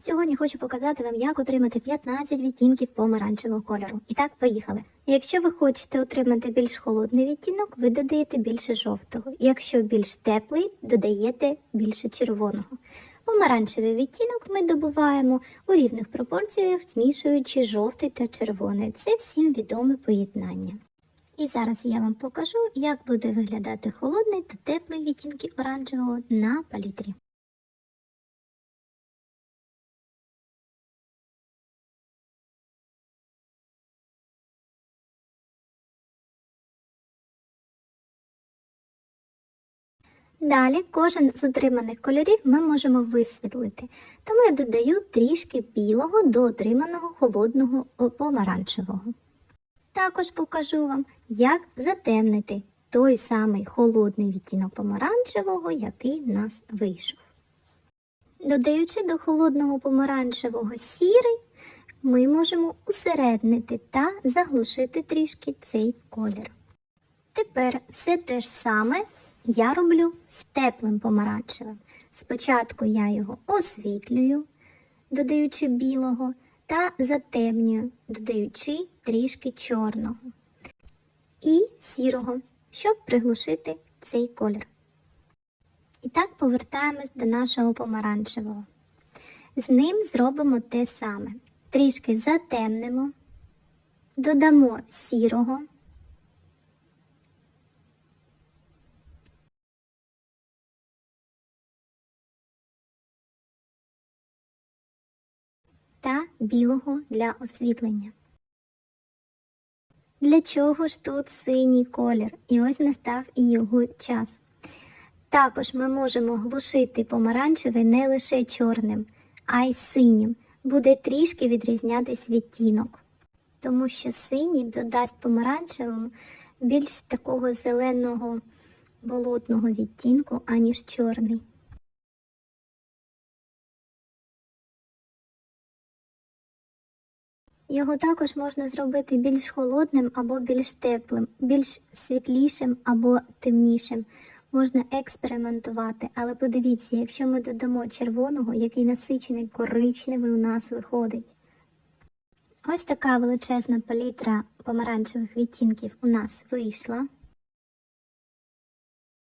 Сьогодні хочу показати вам, як отримати 15 відтінків помаранчевого кольору. І так, поїхали. Якщо ви хочете отримати більш холодний відтінок, ви додаєте більше жовтого. Якщо більш теплий, додаєте більше червоного. Помаранчевий відтінок ми добуваємо у рівних пропорціях, змішуючи жовтий та червоний. Це всім відоме поєднання. І зараз я вам покажу, як буде виглядати холодний та теплий відтінки оранжевого на палітрі. Далі кожен з отриманих кольорів ми можемо висвітлити, тому я додаю трішки білого до отриманого холодного помаранчевого. Також покажу вам, як затемнити той самий холодний відтінок помаранчевого, який в нас вийшов. Додаючи до холодного помаранчевого сірий, ми можемо усереднити та заглушити трішки цей колір. Тепер все те ж саме я роблю з теплим помаранчевим. Спочатку я його освітлюю, додаючи білого, та затемнюю, додаючи трішки чорного і сірого, щоб приглушити цей колір. І так повертаємось до нашого помаранчевого. З ним зробимо те саме. Трішки затемнимо, додамо сірого. Та білого для освітлення. Для чого ж тут синій колір? І ось настав і його час. Також ми можемо глушити помаранчевий не лише чорним, а й синім. Буде трішки відрізнятись відтінок, тому що синій додасть помаранчевому більш такого зеленого болотного відтінку, аніж чорний. Його також можна зробити більш холодним або більш теплим, більш світлішим або темнішим. Можна експериментувати, але подивіться, якщо ми додамо червоного, який насичений коричневий у нас виходить. Ось така величезна палітра помаранчевих відтінків у нас вийшла.